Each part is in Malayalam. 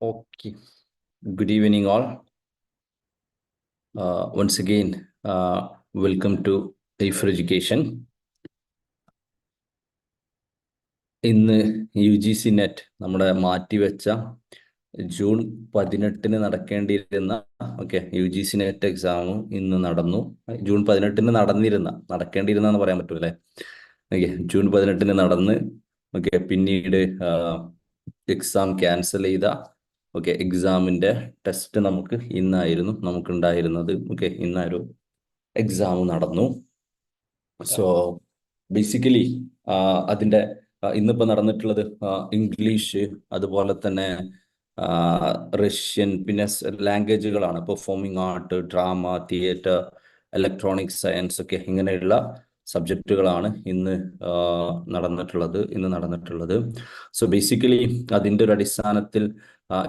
Okay. Good evening, all. Uh, once again, uh, welcome to A for Education. ഇന്ന് യു ജി സി നെറ്റ് നമ്മുടെ മാറ്റിവെച്ച ജൂൺ പതിനെട്ടിന് നടക്കേണ്ടിയിരുന്ന okay U G C net exam ഇന്ന് നടന്നു ജൂൺ പതിനെട്ടിന് നടന്നിരുന്ന നടക്കേണ്ടിയിരുന്ന എന്ന് പറയാൻ അല്ലേ ഓക്കെ ജൂൺ പതിനെട്ടിന് നടന്ന് ഓക്കെ പിന്നീട് എക്സാം ക്യാൻസൽ ചെയ്ത ഓക്കെ എക്സാമിന്റെ ടെസ്റ്റ് നമുക്ക് ഇന്നായിരുന്നു നമുക്ക് ഉണ്ടായിരുന്നത് ഓക്കെ ഇന്നൊരു എക്സാം നടന്നു. സോ ബേസിക്കലി അതിന്റെ ഇന്നിപ്പോ നടന്നിട്ടുള്ളത് ഇംഗ്ലീഷ് അതുപോലെ തന്നെ റഷ്യൻ പിന്നെ ലാംഗ്വേജുകളാണ് performing art drama theatre electronic science ഒക്കെ ഇങ്ങനെയുള്ള സബ്ജക്റ്റുകളാണ് ഇന്ന് നടന്നിട്ടുള്ളത് ഇന്ന് നടന്നിട്ടുള്ളത്. സോ ബേസിക്കലി അതിന്റെ ഒരു അടിസ്ഥാനത്തിൽ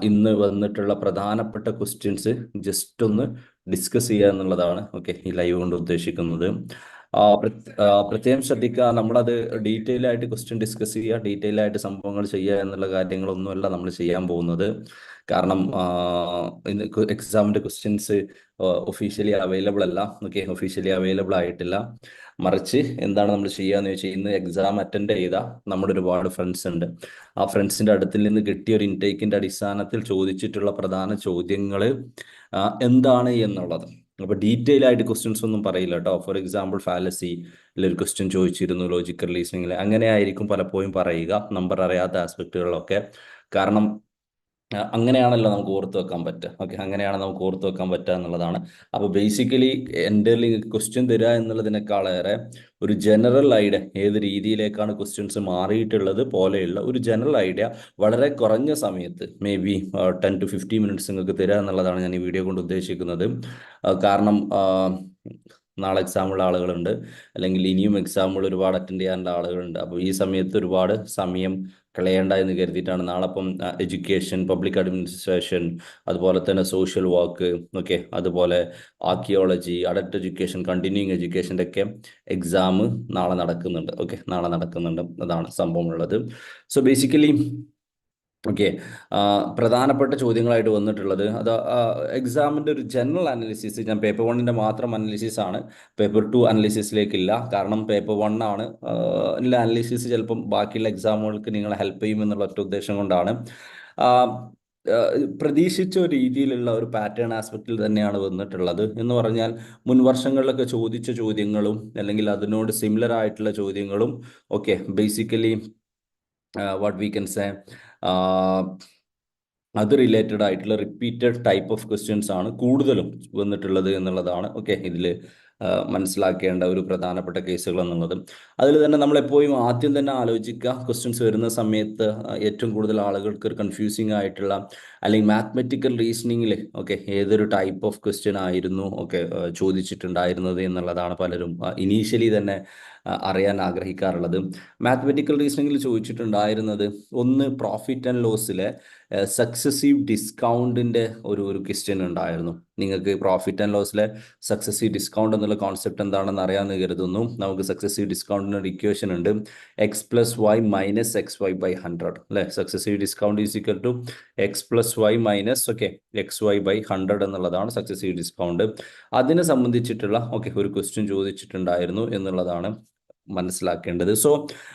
ഇന്ന് വന്നിട്ടുള്ള പ്രധാനപ്പെട്ട ക്വസ്റ്റ്യൻസ് ജസ്റ്റ് ഒന്ന് ഡിസ്കസ് ചെയ്യുക എന്നുള്ളതാണ് ഓക്കെ ഈ ലൈവ് കൊണ്ട് ഉദ്ദേശിക്കുന്നത്. പ്രത്യേകം ശ്രദ്ധിക്കുക. നമ്മളത് ഡീറ്റെയിൽ ആയിട്ട് ക്വസ്റ്റ്യൻ ഡിസ്കസ് ചെയ്യുക ഡീറ്റെയിൽ ആയിട്ട് സംഭവങ്ങൾ ചെയ്യുക എന്നുള്ള കാര്യങ്ങളൊന്നുമല്ല നമ്മൾ ചെയ്യാൻ പോകുന്നത്. കാരണം എക്സാമിന്റെ ക്വസ്റ്റ്യൻസ് ഒഫീഷ്യലി അവൈലബിൾ അല്ല. ഓക്കെ ഒഫീഷ്യലി അവൈലബിൾ ആയിട്ടില്ല. മറിച്ച് എന്താണ് നമ്മൾ ചെയ്യാന്ന് വെച്ചാൽ ഇന്ന് എക്സാം അറ്റൻഡ് ചെയ്ത നമ്മുടെ ഒരുപാട് ഫ്രണ്ട്സ് ഉണ്ട്. ആ ഫ്രണ്ട്സിന്റെ അടുത്തിൽ നിന്ന് കിട്ടിയ ഒരു ഇൻടേക്കിന്റെ അടിസ്ഥാനത്തിൽ ചോദിച്ചിട്ടുള്ള പ്രധാന ചോദ്യങ്ങൾ എന്താണ് എന്നുള്ളത്. അപ്പൊ ഡീറ്റെയിൽ ആയിട്ട് ക്വസ്റ്റ്യൻസ് ഒന്നും പറയില്ല കേട്ടോ ഫോർ എക്സാമ്പിൾ ഫാലസി ഒരു ക്വസ്റ്റ്യൻ ചോദിച്ചിരുന്നു ലോജിക്കൽ റീസണിങ്ങിൽ അങ്ങനെ ആയിരിക്കും പലപ്പോഴും പറയുക നമ്പർ അറിയാത്ത ആസ്പെക്റ്റുകളിലൊക്കെ കാരണം അങ്ങനെയാണല്ലോ നമുക്ക് ഓർത്ത് വെക്കാൻ പറ്റുക. ഓക്കെ അങ്ങനെയാണ് നമുക്ക് ഓർത്ത് വെക്കാൻ പറ്റുക എന്നുള്ളതാണ്. അപ്പോൾ ബേസിക്കലി എന്റെ ക്വസ്റ്റ്യൻ തരിക എന്നുള്ളതിനേക്കാളേറെ ഒരു ജനറൽ ഐഡിയ ഏത് രീതിയിലേക്കാണ് ക്വസ്റ്റ്യൻസ് മാറിയിട്ടുള്ളത് പോലെയുള്ള ഒരു ജനറൽ ഐഡിയ വളരെ കുറഞ്ഞ സമയത്ത് maybe ten to fifty minutes നിങ്ങൾക്ക് തരിക എന്നുള്ളതാണ് ഞാൻ ഈ വീഡിയോ കൊണ്ട് ഉദ്ദേശിക്കുന്നത്. കാരണം നാളെ എക്സാമുള്ള ആളുകളുണ്ട്. അല്ലെങ്കിൽ ഇനിയും എക്സാമുകൾ ഒരുപാട് അറ്റൻഡ് ചെയ്യാനുള്ള ആളുകളുണ്ട്. അപ്പോൾ ഈ സമയത്ത് ഒരുപാട് സമയം കളയേണ്ട എന്ന് കരുതിയിട്ടാണ്. നാളെ അപ്പം എഡ്യൂക്കേഷൻ പബ്ലിക് അഡ്മിനിസ്ട്രേഷൻ അതുപോലെ തന്നെ സോഷ്യൽ വർക്ക് ഓക്കെ അതുപോലെ ആർക്കിയോളജി അഡൽട്ട് എഡ്യൂക്കേഷൻ കണ്ടിന്യൂയിങ് എഡ്യൂക്കേഷന്റെ ഒക്കെ എക്സാം നാളെ നടക്കുന്നുണ്ട്. ഓക്കെ നാളെ നടക്കുന്നുണ്ട്. അതാണ് സംഭവം ഉള്ളത്. So basically okay. പ്രധാനപ്പെട്ട ചോദ്യങ്ങളായിട്ട് വന്നിട്ടുള്ളത്. അത് എക്സാമിന്റെ ഒരു ജനറൽ അനാലിസിസ് ഞാൻ പേപ്പർ വണ്ണിന്റെ മാത്രം അനാലിസിസ് ആണ്. പേപ്പർ ടു അനാലിസിസിലേക്കില്ല കാരണം പേപ്പർ വൺ ആണ്. അനാലിസിസ് ചിലപ്പം ബാക്കിയുള്ള എക്സാമുകൾക്ക് നിങ്ങളെ ഹെൽപ്പ് ചെയ്യും എന്നുള്ള ഒറ്റ ഉദ്ദേശം കൊണ്ടാണ്. പ്രതീക്ഷിച്ച രീതിയിലുള്ള ഒരു പാറ്റേൺ ആസ്പെക്റ്റിൽ തന്നെയാണ് വന്നിട്ടുള്ളത്. എന്ന് പറഞ്ഞാൽ മുൻ വർഷങ്ങളിലൊക്കെ ചോദിച്ച ചോദ്യങ്ങളും അല്ലെങ്കിൽ അതിനോട് സിമിലർ ആയിട്ടുള്ള ചോദ്യങ്ങളും okay basically what we can say അത് റിലേറ്റഡ് ആയിട്ടുള്ള റിപ്പീറ്റഡ് ടൈപ്പ് ഓഫ് ക്വസ്റ്റ്യൻസ് ആണ് കൂടുതലും വന്നിട്ടുള്ളത് എന്നുള്ളതാണ്. ഓക്കെ ഇതിൽ മനസ്സിലാക്കേണ്ട ഒരു പ്രധാനപ്പെട്ട കേസുകൾ എന്നുള്ളത്. അതിൽ തന്നെ നമ്മൾ എപ്പോഴും ആദ്യം തന്നെ ആലോചിക്കുക ക്വസ്റ്റ്യൻസ് വരുന്ന സമയത്ത് ഏറ്റവും കൂടുതൽ ആളുകൾക്ക് ഒരു കൺഫ്യൂസിങ് ആയിട്ടുള്ള അല്ലെങ്കിൽ മാത്മെറ്റിക്കൽ റീസണിങ്ങിൽ ഓക്കെ ഏതൊരു ടൈപ്പ് ഓഫ് ക്വസ്റ്റ്യൻ ആയിരുന്നു ഓക്കെ ചോദിച്ചിട്ടുണ്ടായിരുന്നത് എന്നുള്ളതാണ് പലരും ഇനീഷ്യലി തന്നെ അറിയാൻ ആഗ്രഹിക്കാറുള്ളത്. മാത്തമെറ്റിക്കൽ റീസണിങ്ങിൽ ചോദിച്ചിട്ടുണ്ടായിരുന്നത് ഒന്ന് പ്രോഫിറ്റ് ആൻഡ് ലോസിലെ സക്സസീവ് ഡിസ്കൗണ്ടിന്റെ ഒരു ഒരു ക്വസ്റ്റ്യൻ ഉണ്ടായിരുന്നു. നിങ്ങൾക്ക് പ്രോഫിറ്റ് ആൻഡ് ലോസിലെ സക്സസീവ് ഡിസ്കൗണ്ട് എന്നുള്ള കോൺസെപ്റ്റ് എന്താണെന്ന് അറിയാമെന്ന് കരുതുന്നു. നമുക്ക് സക്സസീവ് ഡിസ്കൗണ്ടിന് ഒരു ഇക്വേഷൻ ഉണ്ട്. X plus Y minus X Y by hundred അല്ലേ? Successive discount is equal to X plus Y minus okay X Y by hundred എന്നുള്ളതാണ് സക്സസീവ് ഡിസ്കൗണ്ട് അതിനെ സംബന്ധിച്ചിട്ടുള്ള ഓക്കെ ഒരു ക്വസ്റ്റ്യൻ ചോദിച്ചിട്ടുണ്ടായിരുന്നു എന്നുള്ളതാണ് മനസ്സിലാക്കേണ്ടത്. സോ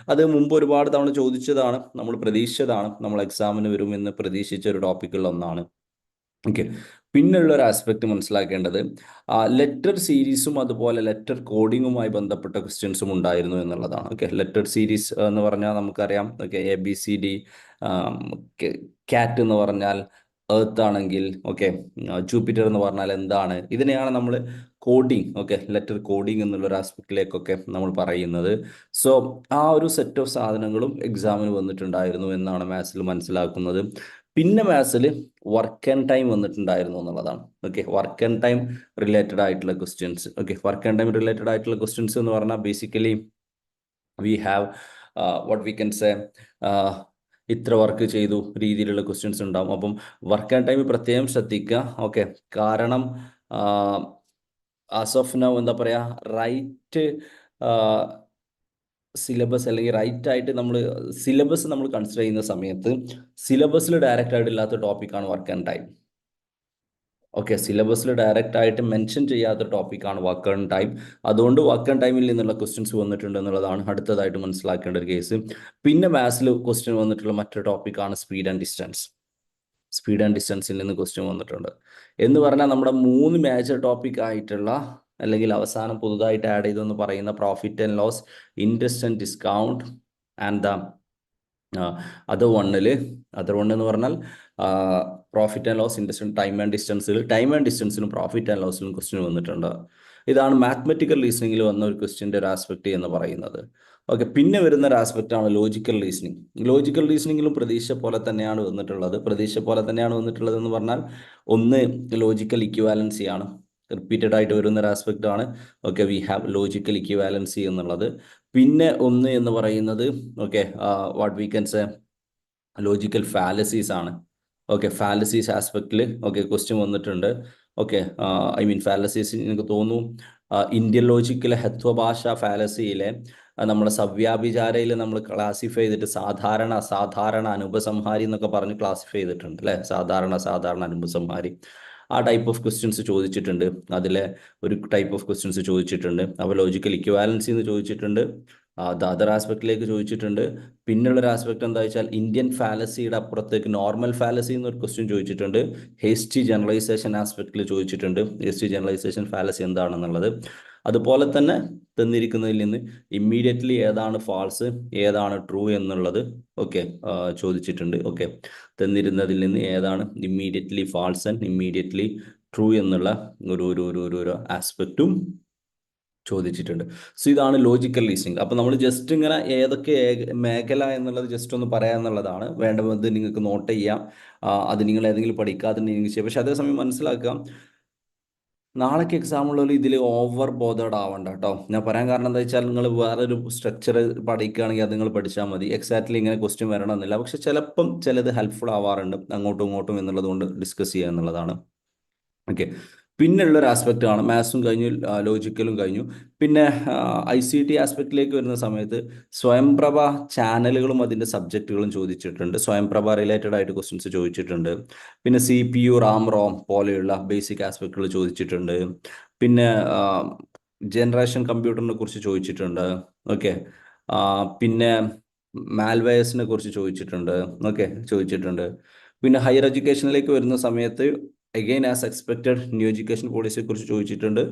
അത് മുമ്പ് ഒരുപാട് തവണ ചോദിച്ചതാണ്. നമ്മൾ പ്രതീക്ഷിച്ചതാണ്. നമ്മൾ എക്സാമിന് വരുമെന്ന് പ്രതീക്ഷിച്ച ഒരു ടോപ്പിക്കുള്ള ഒന്നാണ്. ഓക്കെ പിന്നെയുള്ള ഒരു ആസ്പെക്ട് മനസ്സിലാക്കേണ്ടത് ലെറ്റർ സീരീസും അതുപോലെ ലെറ്റർ കോഡിങ്ങുമായി ബന്ധപ്പെട്ട ക്വസ്റ്റ്യൻസും ഉണ്ടായിരുന്നു എന്നുള്ളതാണ്. ഓക്കെ ലെറ്റർ സീരീസ് എന്ന് പറഞ്ഞാൽ നമുക്കറിയാം. Okay A B C D cat എന്ന് പറഞ്ഞാൽ എർത്ത് ആണെങ്കിൽ ഓക്കെ ജൂപ്പിറ്റർ എന്ന് പറഞ്ഞാൽ എന്താണ്? ഇതിനെയാണ് നമ്മൾ കോഡിങ് ഓക്കെ ലെറ്റർ കോഡിംഗ് എന്നുള്ള ഒരു ആസ്പെക്റ്റിലേക്കൊക്കെ നമ്മൾ പറയുന്നത്. സോ ആ ഒരു സെറ്റ് ഓഫ് സാധനങ്ങളും എക്സാമിന് വന്നിട്ടുണ്ടായിരുന്നു എന്നാണ് മാത്സിൽ മനസ്സിലാക്കുന്നത്. പിന്നെ മാത്സിൽ വർക്ക് ആൻഡ് ടൈം വന്നിട്ടുണ്ടായിരുന്നു എന്നുള്ളതാണ്. Okay work and time related ആയിട്ടുള്ള questions okay work and time related ആയിട്ടുള്ള ക്വസ്റ്റ്യൻസ് എന്ന് പറഞ്ഞാൽ basically we have what we can say ഇത്ര വർക്ക് ചെയ്തു രീതിയിലുള്ള ക്വസ്റ്റ്യൻസ് ഉണ്ടാവും. അപ്പം വർക്ക് ആൻഡ് ടൈം പ്രത്യേകം ശ്രദ്ധിക്കുക. ഓക്കെ കാരണം ആസ് ഓഫ് നൗ എന്താ പറയുക റൈറ്റ് സിലബസ് അല്ലെങ്കിൽ റൈറ്റ് ആയിട്ട് നമ്മൾ സിലബസ് നമ്മൾ കൺസിഡർ ചെയ്യുന്ന സമയത്ത് സിലബസിൽ ഡയറക്റ്റ് ആയിട്ട് ഇല്ലാത്ത ടോപ്പിക്കാണ് വർക്ക് ആൻഡ് ടൈം ഓക്കെ സിലബസിൽ ഡയറക്റ്റ് ആയിട്ട് മെൻഷൻ ചെയ്യാത്ത ടോപ്പിക്കാണ് വർക്ക് ആൻഡ് ടൈം അതുകൊണ്ട് വർക്ക് ആൻഡ് ടൈമിൽ നിന്നുള്ള ക്വസ്റ്റ്യൻസ് വന്നിട്ടുണ്ട് എന്നുള്ളതാണ് അടുത്തതായിട്ട് മനസ്സിലാക്കേണ്ട ഒരു കേസ് പിന്നെ മാത്സിൽ ക്വസ്റ്റ്യൻ വന്നിട്ടുള്ള മറ്റൊരു ടോപ്പിക്കാണ് speed and distance speed and ഡിസ്റ്റൻസിൽ നിന്ന് ക്വസ്റ്റ്യൻ വന്നിട്ടുണ്ട്. എന്ന് പറഞ്ഞാൽ നമ്മുടെ മൂന്ന് മേജർ ടോപ്പിക് ആയിട്ടുള്ള അല്ലെങ്കിൽ അവസാനം പുതുതായിട്ട് ആഡ് ചെയ്തെന്ന് പറയുന്ന profit and loss interest and discount and the അത് വണ്ണിൽ അതർ വൺ എന്ന് പറഞ്ഞാൽ profit and loss industry time and ഡിസ്റ്റൻസിൽ time and ഡിസ്റ്റൻസിലും പ്രോഫിറ്റ് ആൻഡ് ലോസിലും ക്വസ്റ്റ്യൻ വന്നിട്ടുണ്ട്. ഇതാണ് മാത്മറ്റിക്കൽ റീസണിങ്ങിൽ വന്ന ഒരു ക്വസ്റ്റ്യന്റെ ഒരു ആസ്പെക്ട് എന്ന് പറയുന്നത്. ഓക്കെ പിന്നെ വരുന്ന ഒരു ആസ്പെക്റ്റാണ് ലോജിക്കൽ റീസണിങ് ലോജിക്കൽ റീസണിങ്ങിലും പ്രതീക്ഷ പോലെ തന്നെയാണ് വന്നിട്ടുള്ളത്. പ്രതീക്ഷ പോലെ തന്നെയാണ് വന്നിട്ടുള്ളത് എന്ന് പറഞ്ഞാൽ ഒന്ന് ലോജിക്കൽ ഇക്വാലൻസി ആണ്. റിപ്പീറ്റഡ് ആയിട്ട് വരുന്ന ഒരു ആസ്പെക്റ്റ് ആണ്. Okay we have logical equivalency എന്നുള്ളത്. പിന്നെ ഒന്ന് എന്ന് പറയുന്നത് okay what we can say logical fallacies ആണ്. ഓക്കെ ഫാലസീസ് ആസ്പെക്റ്റിൽ ഓക്കെ ക്വസ്റ്റ്യൻ വന്നിട്ടുണ്ട്. ഓക്കെ ഐ മീൻ ഫാലസീസ് എനിക്ക് തോന്നുന്നു? ഇന്ത്യൻ ലോജിക്കിലെ ഹത്വഭാഷ ഫാലസിയിലെ നമ്മുടെ സവ്യാഭിചാരയിൽ നമ്മൾ ക്ലാസിഫൈ ചെയ്തിട്ട് സാധാരണ സാധാരണ അനുപസംഹാരി എന്നൊക്കെ പറഞ്ഞ് ക്ലാസിഫൈ ചെയ്തിട്ടുണ്ട് അല്ലേ? സാധാരണ സാധാരണ അനുപസംഹാരി. ആ ടൈപ്പ് ഓഫ് ക്വസ്റ്റ്യൻസ് ചോദിച്ചിട്ടുണ്ട്. അതിലെ ഒരു ടൈപ്പ് ഓഫ് ക്വസ്റ്റ്യൻസ് ചോദിച്ചിട്ടുണ്ട്. അപ്പോൾ ലോജിക്കൽ ഇക്വാലൻസി എന്ന് ചോദിച്ചിട്ടുണ്ട്. ദ അതർ ആസ്പെക്റ്റിലേക്ക് ചോദിച്ചിട്ടുണ്ട്. പിന്നുള്ളൊരു ആസ്പെക്ട് എന്താ വെച്ചാൽ ഇന്ത്യൻ ഫാലസിയുടെ അപ്പുറത്തേക്ക് നോർമൽ ഫാലസി എന്നൊരു ക്വസ്റ്റ്യൻ ചോദിച്ചിട്ടുണ്ട്. ഹേസ്റ്റി ജനറലൈസേഷൻ ആസ്പെക്റ്റിൽ ചോദിച്ചിട്ടുണ്ട്. ഹേസ്റ്റി ജനറലൈസേഷൻ ഫാലസി എന്താണെന്നുള്ളത്. അതുപോലെ തന്നെ തന്നിരിക്കുന്നതിൽ നിന്ന് ഇമ്മീഡിയറ്റ്ലി ഏതാണ് ഫാൾസ് ഏതാണ് ട്രൂ എന്നുള്ളത് ഓക്കെ ചോദിച്ചിട്ടുണ്ട്. ഓക്കെ തന്നിരുന്നതിൽ നിന്ന് ഏതാണ് immediately false and immediately true എന്നുള്ള ഒരു ഒരു ഒരു ഒരു ആസ്പെക്റ്റും ചോദിച്ചിട്ടുണ്ട്. സോ ഇതാണ് ലോജിക്കൽ റീസണിങ് അപ്പോൾ നമ്മൾ ജസ്റ്റ് ഇങ്ങനെ ഏതൊക്കെ മേഖല എന്നുള്ളത് ജസ്റ്റ് ഒന്ന് പറയാന്നുള്ളതാണ്. വേണ്ടത് നിങ്ങൾക്ക് നോട്ട് ചെയ്യാം. അത് നിങ്ങൾ ഏതെങ്കിലും പഠിക്കാതെ നിങ്ങൾക്ക് ചെയ്യാം പക്ഷെ അതേസമയം മനസ്സിലാക്കാം നാളേക്ക് എക്സാം ഉള്ളവർ ഇതിൽ ഓവർ ബോധേഡ് ആവണ്ട കേട്ടോ ഞാൻ പറയാൻ കാരണം എന്താ വെച്ചാൽ നിങ്ങൾ വേറൊരു സ്ട്രക്ചർ പഠിക്കുകയാണെങ്കിൽ അത് നിങ്ങൾ പഠിച്ചാൽ മതി. എക്സാക്ട്ലി ഇങ്ങനെ ക്വസ്റ്റ്യൻ വരണമെന്നില്ല. പക്ഷെ ചിലപ്പം ചിലത് ഹെൽപ്ഫുൾ ആവാറുണ്ട്. അങ്ങോട്ടും ഇങ്ങോട്ടും എന്നുള്ളത് കൊണ്ട് ഡിസ്കസ് ചെയ്യുക എന്നുള്ളതാണ്. ഓക്കെ പിന്നെയുള്ള ഒരു ആസ്പെക്റ്റ് ആണ് മാത്സും കഴിഞ്ഞു ലോജിക്കലും കഴിഞ്ഞു. പിന്നെ ഐ സി ടി ആസ്പെക്റ്റിലേക്ക് വരുന്ന സമയത്ത് സ്വയംപ്രഭ ചാനലുകളും അതിന്റെ സബ്ജക്റ്റുകളും ചോദിച്ചിട്ടുണ്ട്. സ്വയംപ്രഭ റിലേറ്റഡ് ആയിട്ട് ക്വസ്റ്റ്യൻസ് ചോദിച്ചിട്ടുണ്ട്. പിന്നെ C P U RAM ROM പോലെയുള്ള ബേസിക് ആസ്പെക്റ്റുകൾ ചോദിച്ചിട്ടുണ്ട്. പിന്നെ ജനറേഷൻ കമ്പ്യൂട്ടറിനെ കുറിച്ച് ചോദിച്ചിട്ടുണ്ട്. ഓക്കെ പിന്നെ മാൽവയേഴ്സിനെ കുറിച്ച് ചോദിച്ചിട്ടുണ്ട്. ഓക്കെ ചോദിച്ചിട്ടുണ്ട്. പിന്നെ ഹയർ എഡ്യൂക്കേഷനിലേക്ക് വരുന്ന സമയത്ത് again as expected new education പോളിസിയെ കുറിച്ച് ചോദിച്ചിട്ടുണ്ട്.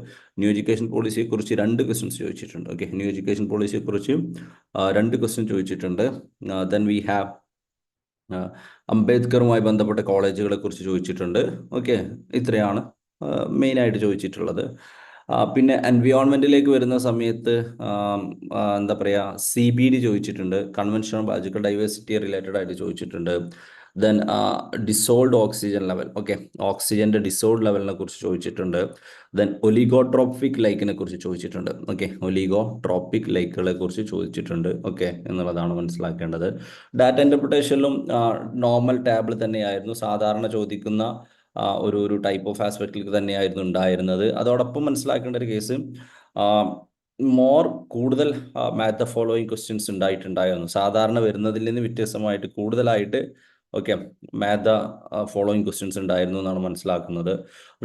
ന്യൂ എഡ്യൂക്കേഷൻ പോളിസിയെ കുറിച്ച് രണ്ട് ക്വസ്റ്റ്യൻസ് ചോദിച്ചിട്ടുണ്ട്. ഓക്കെ ന്യൂ എഡ്യൂക്കേഷൻ പോളിസിയെ കുറിച്ച് രണ്ട് ക്വസ്റ്റ്യൻ ചോദിച്ചിട്ടുണ്ട്. ദെൻ വി ഹാവ് അംബേദ്കറുമായി ബന്ധപ്പെട്ട കോളേജുകളെ കുറിച്ച് ചോദിച്ചിട്ടുണ്ട്. ഓക്കെ ഇത്രയാണ് മെയിനായിട്ട് ചോദിച്ചിട്ടുള്ളത്. പിന്നെ എൻവിയോൺമെന്റിലേക്ക് വരുന്ന സമയത്ത് എന്താ പറയുക സി ബി ഡി ചോദിച്ചിട്ടുണ്ട്. കൺവെൻഷൻ ബയോളജിക്കൽ ഡൈവേഴ്സിറ്റി റിലേറ്റഡ് ആയിട്ട് ചോദിച്ചിട്ടുണ്ട്. Then dissolved oxygen level okay ഓക്സിജന്റെ ഡിസോൾഡ് ലെവലിനെ കുറിച്ച് ചോദിച്ചിട്ടുണ്ട്. ദെൻ ഒലിഗോട്രോപ്പിക് ലൈക്കിനെ കുറിച്ച് ചോദിച്ചിട്ടുണ്ട്. ഓക്കെ ഒലിഗോട്രോപ്പിക് ലൈക്കുകളെ കുറിച്ച് ചോദിച്ചിട്ടുണ്ട്. ഓക്കെ എന്നുള്ളതാണ് മനസ്സിലാക്കേണ്ടത്. ഡാറ്റ ഇന്റർപ്രിട്ടേഷനിലും നോർമൽ ടാബിൾ തന്നെയായിരുന്നു. സാധാരണ ചോദിക്കുന്ന ഒരു ഒരു ടൈപ്പ് ഓഫ് ആസ്പെക്റ്റിൽ തന്നെയായിരുന്നു ഉണ്ടായിരുന്നത്. അതോടൊപ്പം മനസ്സിലാക്കേണ്ട ഒരു കേസ് മോർ കൂടുതൽ മാത്ത് ഫോളോയിങ് ക്വസ്റ്റ്യൻസ് ഉണ്ടായിട്ടുണ്ടായിരുന്നു. സാധാരണ വരുന്നതിൽ നിന്ന് വ്യത്യസ്തമായിട്ട് കൂടുതലായിട്ട് ഓക്കെ മാത ഫോളോയിങ് ക്വസ്റ്റ്യൻസ് ഉണ്ടായിരുന്നു എന്നാണ് മനസ്സിലാക്കുന്നത്.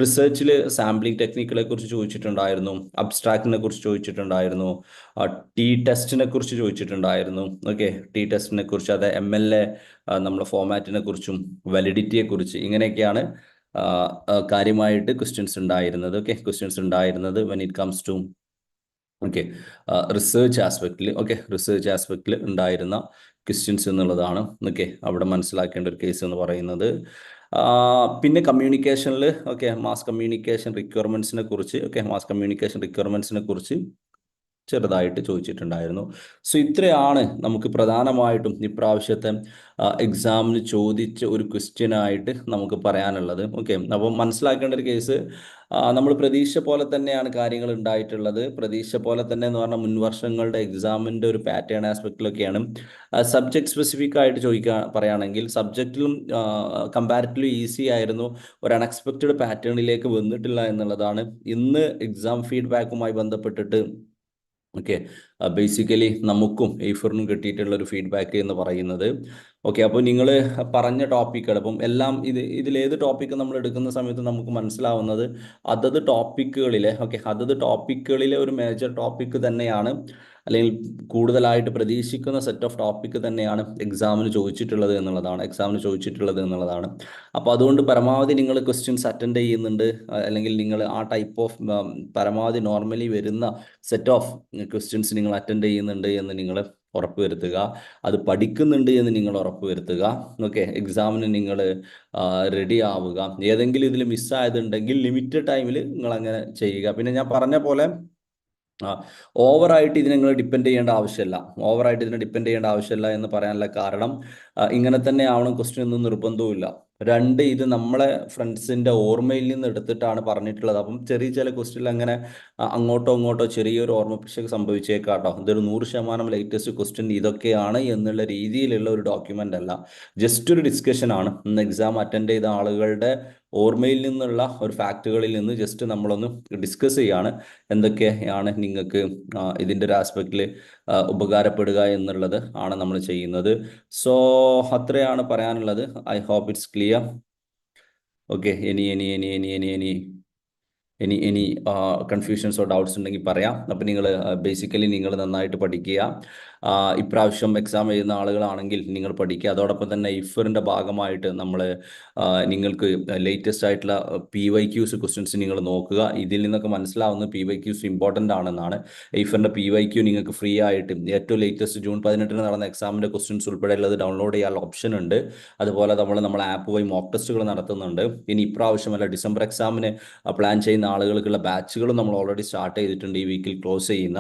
റിസർച്ചിൽ സാമ്പിളിംഗ് ടെക്നിക്കുകളെ കുറിച്ച് ചോദിച്ചിട്ടുണ്ടായിരുന്നു അബ്സ്ട്രാക്റ്റിനെ കുറിച്ച് ചോദിച്ചിട്ടുണ്ടായിരുന്നു ടി ടെസ്റ്റിനെ കുറിച്ച് ചോദിച്ചിട്ടുണ്ടായിരുന്നു. ഓക്കെ ടി ടെസ്റ്റിനെ കുറിച്ച് അത് എം എൽ എ നമ്മുടെ ഫോമാറ്റിനെ കുറിച്ചും വാലിഡിറ്റിയെ കുറിച്ച് ഇങ്ങനെയൊക്കെയാണ് കാര്യമായിട്ട് ക്വസ്റ്റ്യൻസ് ഉണ്ടായിരുന്നത്. ഓക്കെ ക്വസ്റ്റ്യൻസ് ഉണ്ടായിരുന്നത് when it comes to okay research ആസ്പെക്റ്റിൽ okay research ആസ്പെക്റ്റിൽ ഉണ്ടായിരുന്ന ക്വസ്റ്റ്യൻസ് എന്നുള്ളതാണ്. ഓക്കെ അവിടെ മനസ്സിലാക്കേണ്ട ഒരു കേസ് എന്ന് പറയുന്നത്. പിന്നെ കമ്മ്യൂണിക്കേഷനിൽ ഓക്കെ മാസ് കമ്മ്യൂണിക്കേഷൻ റിക്വയർമെന്റ്സിനെ കുറിച്ച് ഓക്കെ മാസ് കമ്മ്യൂണിക്കേഷൻ റിക്വയർമെന്റ്സിനെ കുറിച്ച് ചെറുതായിട്ട് ചോദിച്ചിട്ടുണ്ടായിരുന്നു. സോ ഇത്രയാണ് നമുക്ക് പ്രധാനമായിട്ടും ഇപ്രാവശ്യത്തെ എക്സാമിന് ചോദിച്ച ഒരു ക്വസ്റ്റ്യൻ ആയിട്ട് നമുക്ക് പറയാനുള്ളത്. ഓക്കെ അപ്പോൾ മനസ്സിലാക്കേണ്ട ഒരു കേസ് നമ്മൾ പ്രതീക്ഷ പോലെ തന്നെയാണ് കാര്യങ്ങൾ ഉണ്ടായിട്ടുള്ളത്. പ്രതീക്ഷ പോലെ തന്നെ എന്ന് പറഞ്ഞാൽ മുൻവർഷങ്ങളുടെ എക്സാമിന്റെ ഒരു പാറ്റേൺ ആസ്പെക്റ്റിലൊക്കെയാണ് സബ്ജക്ട് സ്പെസിഫിക് ആയിട്ട് ചോദിക്കുക പറയുകയാണെങ്കിൽ സബ്ജക്റ്റിലും കമ്പാരിറ്റീവ്ലി ഈസി ആയിരുന്നു. ഒരു അൺഎക്സ്പെക്റ്റഡ് പാറ്റേണിലേക്ക് വന്നിട്ടില്ല എന്നുള്ളതാണ്. ഇന്ന് എക്സാം ഫീഡ്ബാക്കുമായി ബന്ധപ്പെട്ടിട്ട് ഓക്കെ ബേസിക്കലി നമുക്കും എയ്ഫറിനും കിട്ടിയിട്ടുള്ള ഒരു ഫീഡ്ബാക്ക് എന്ന് പറയുന്നത്. ഓക്കെ അപ്പോൾ നിങ്ങൾ പറഞ്ഞ ടോപ്പിക്കുകൾ അപ്പം എല്ലാം ഇത് ഇതിലേത് ടോപ്പിക്ക് നമ്മൾ എടുക്കുന്ന സമയത്ത് നമുക്ക് മനസ്സിലാവുന്നത് അതത് ടോപ്പിക്കുകളിലെ ഓക്കെ അതത് ടോപ്പിക്കുകളിലെ ഒരു മേജർ ടോപ്പിക്ക് തന്നെയാണ് അല്ലെങ്കിൽ കൂടുതലായിട്ട് പ്രതീക്ഷിക്കുന്ന സെറ്റ് ഓഫ് ടോപ്പിക്ക് തന്നെയാണ് എക്സാമിന് ചോദിച്ചിട്ടുള്ളത് എന്നുള്ളതാണ് എക്സാമിന് ചോദിച്ചിട്ടുള്ളത് എന്നുള്ളതാണ്. അപ്പോൾ അതുകൊണ്ട് പരമാവധി നിങ്ങൾ ക്വസ്റ്റ്യൻസ് അറ്റൻഡ് ചെയ്യുന്നുണ്ട് അല്ലെങ്കിൽ നിങ്ങൾ ആ ടൈപ്പ് ഓഫ് പരമാവധി നോർമലി വരുന്ന സെറ്റ് ഓഫ് ക്വസ്റ്റ്യൻസ് നിങ്ങൾ അറ്റൻഡ് ചെയ്യുന്നുണ്ട് എന്ന് നിങ്ങൾ ഉറപ്പുവരുത്തുക അത് പഠിക്കുന്നുണ്ട് എന്ന് നിങ്ങൾ ഉറപ്പുവരുത്തുക ഓക്കെ എക്സാമിന് നിങ്ങൾ റെഡി ആവുക. ഏതെങ്കിലും ഇതിൽ മിസ്സായതുണ്ടെങ്കിൽ ലിമിറ്റഡ് ടൈമിൽ നിങ്ങൾ അങ്ങനെ ചെയ്യുക. പിന്നെ ഞാൻ പറഞ്ഞ പോലെ ഓവറായിട്ട് ഇതിനെ നിങ്ങൾ ഡിപ്പെൻഡ് ചെയ്യേണ്ട ആവശ്യമില്ല. ഓവറായിട്ട് ഇതിനെ ഡിപ്പെൻഡ് ചെയ്യേണ്ട ആവശ്യമില്ല എന്ന് പറയാനുള്ള കാരണം ഇങ്ങനെ തന്നെ ആവണം. ക്വസ്റ്റ്യൻ ഒന്നും നിർബന്ധവുമില്ല. രണ്ട് ഇത് നമ്മളെ ഫ്രണ്ട്സിന്റെ ഓർമ്മയിൽ നിന്ന് എടുത്തിട്ടാണ് പറഞ്ഞിട്ടുള്ളത്. അപ്പം ചെറിയ ചില ക്വസ്റ്റ്യൻ അങ്ങനെ അങ്ങോട്ടോ ഇങ്ങോട്ടോ ചെറിയൊരു ഓർമ്മ പിശക് സംഭവിച്ചേക്കാട്ടോ. ഇതൊരു നൂറ് ശതമാനം ലേറ്റസ്റ്റ് ക്വസ്റ്റ്യൻ ഇതൊക്കെയാണ് എന്നുള്ള രീതിയിലുള്ള ഒരു ഡോക്യുമെന്റ് അല്ല. ജസ്റ്റ് ഒരു ഡിസ്കഷൻ ആണ്. ഇന്ന് എക്സാം അറ്റൻഡ് ചെയ്ത ആളുകളുടെ ഓർമ്മയിൽ നിന്നുള്ള ഒരു ഫാക്റ്റുകളിൽ നിന്ന് ജസ്റ്റ് നമ്മളൊന്ന് ഡിസ്കസ് ചെയ്യാണ്. എന്തൊക്കെയാണ് നിങ്ങൾക്ക് ഇതിന്റെ ഒരു ആസ്പെക്റ്റിൽ ഉപകാരപ്പെടുക എന്നുള്ളത് ആണ് നമ്മൾ ചെയ്യുന്നത്. സോ അത്രയാണ് പറയാനുള്ളത്. I hope it's clear okay ഇനി ഇനി ഇനി ഇനി ഇനി ഇനി ഇനി ഇനി കൺഫ്യൂഷൻസോ ഡൗട്ട്സ് ഉണ്ടെങ്കിൽ പറയാം. അപ്പം നിങ്ങൾ ബേസിക്കലി നിങ്ങൾ നന്നായിട്ട് പഠിക്കുക. ഇപ്രാവശ്യം എക്സാം എഴുതുന്ന ആളുകളാണെങ്കിൽ നിങ്ങൾ പഠിക്കുക. അതോടൊപ്പം തന്നെ ഇഫറിന്റെ ഭാഗമായിട്ട് നമ്മൾ നിങ്ങൾക്ക് ലേറ്റസ്റ്റ് ആയിട്ടുള്ള പി വൈ ക്യൂസ് ക്വസ്റ്റ്യൻസ് നിങ്ങൾ നോക്കുക. ഇതിൽ നിന്നൊക്കെ മനസ്സിലാവുന്നത് പി വൈ ക്യൂസ് ഇമ്പോർട്ടന്റ് ആണെന്നാണ്. ഇഫറിന്റെ പി വൈ ക്യൂ നിങ്ങൾക്ക് ഫ്രീ ആയിട്ട് ഏറ്റവും ലേറ്റസ്റ്റ് ജൂൺ പതിനെട്ടിന് നടന്ന എക്സാമിന്റെ ക്വസ്റ്റ്യൻസ് ഉൾപ്പെടെയുള്ളത് ഡൗൺലോഡ് ചെയ്യാനുള്ള ഓപ്ഷൻ ഉണ്ട്. അതുപോലെ നമ്മൾ നമ്മൾ ആപ്പ് വഴി മോക്ക് ടെസ്റ്റുകൾ നടത്തുന്നുണ്ട്. ഇനി ഇപ്രാവശ്യമല്ല ഡിസംബർ എക്സാമിന് പ്ലാൻ ചെയ്യുന്ന ആളുകൾക്കുള്ള ബാച്ചുകളും നമ്മൾ ഓൾറെഡി സ്റ്റാർട്ട് ചെയ്തിട്ടുണ്ട് ഈ വീക്കിൽ ക്ലോസ് ചെയ്യുന്ന.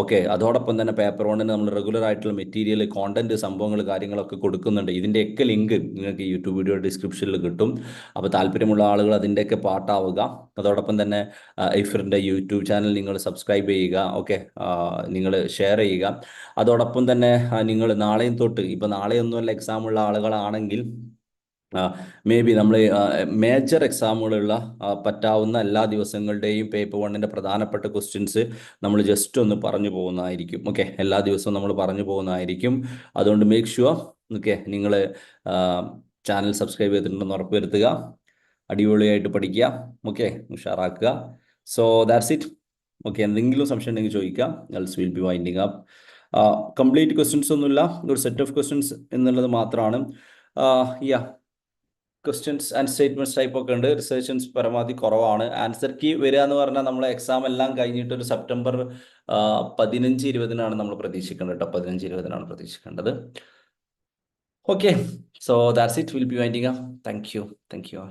ഓക്കെ അതോടൊപ്പം തന്നെ പേപ്പർ വണ്ണിന് നമ്മൾ റെഗുലർ ആയിട്ടുള്ള മെറ്റീരിയൽ കോണ്ടന്റ് സംഭവങ്ങൾ കാര്യങ്ങളൊക്കെ കൊടുക്കുന്നുണ്ട്. ഇതിന്റെയൊക്കെ ലിങ്ക് നിങ്ങൾക്ക് യൂട്യൂബ് വീഡിയോ ഡിസ്ക്രിപ്ഷനിൽ കിട്ടും. അപ്പോൾ താല്പര്യമുള്ള ആളുകൾ അതിന്റെയൊക്കെ പാട്ടാവുക. അതോടൊപ്പം തന്നെ ഐഫറിന്റെ യൂട്യൂബ് ചാനൽ നിങ്ങൾ സബ്സ്ക്രൈബ് ചെയ്യുക. ഓക്കെ നിങ്ങൾ ഷെയർ ചെയ്യുക. അതോടൊപ്പം തന്നെ നിങ്ങൾ നാളെയും തൊട്ട് ഇപ്പോൾ നാളെയൊന്നുമല്ല എക്സാം ഉള്ള ആളുകളാണെങ്കിൽ മേ ബി നമ്മൾ മേജർ എക്സാമുകളുള്ള പറ്റാവുന്ന എല്ലാ ദിവസങ്ങളുടെയും പേപ്പർ വണ്ണിന്റെ പ്രധാനപ്പെട്ട ക്വസ്റ്റ്യൻസ് നമ്മൾ ജസ്റ്റ് ഒന്ന് പറഞ്ഞു പോകുന്നതായിരിക്കും. ഓക്കെ എല്ലാ ദിവസവും നമ്മൾ പറഞ്ഞു പോകുന്നതായിരിക്കും. അതുകൊണ്ട് മേക്ക് ഷുവർ ഓക്കെ നിങ്ങൾ ചാനൽ സബ്സ്ക്രൈബ് ചെയ്തിട്ടുണ്ടെന്ന് ഉറപ്പ് വരുത്തുക. അടിപൊളിയായിട്ട് പഠിക്കുക. ഓക്കെ ഉഷാറാക്കുക. സോ ദാറ്റ്സ് ഇറ്റ് ഓക്കെ എന്തെങ്കിലും സംശയം ഉണ്ടെങ്കിൽ ചോദിക്കാം else will be winding up complete questions ഒന്നുമില്ല. ഒരു സെറ്റ് ഓഫ് ക്വസ്റ്റ്യൻസ് എന്നുള്ളത് മാത്രമാണ്. Yeah questions and statements type ഒക്കെ ഉണ്ട്. റിസർച്ചൻസ് പരമാവധി കുറവാണ്. ആൻസർ കീ വരിക എന്ന് പറഞ്ഞാൽ നമ്മൾ എക്സാം എല്ലാം കഴിഞ്ഞിട്ട് ഒരു സെപ്റ്റംബർ പതിനഞ്ച് ഇരുപതിനാണ് നമ്മൾ പ്രതീക്ഷിക്കേണ്ടത് കേട്ടോ പതിനഞ്ച് ഇരുപതിനാണ് പ്രതീക്ഷിക്കേണ്ടത്. Okay so that's it will be winding thank you thank you all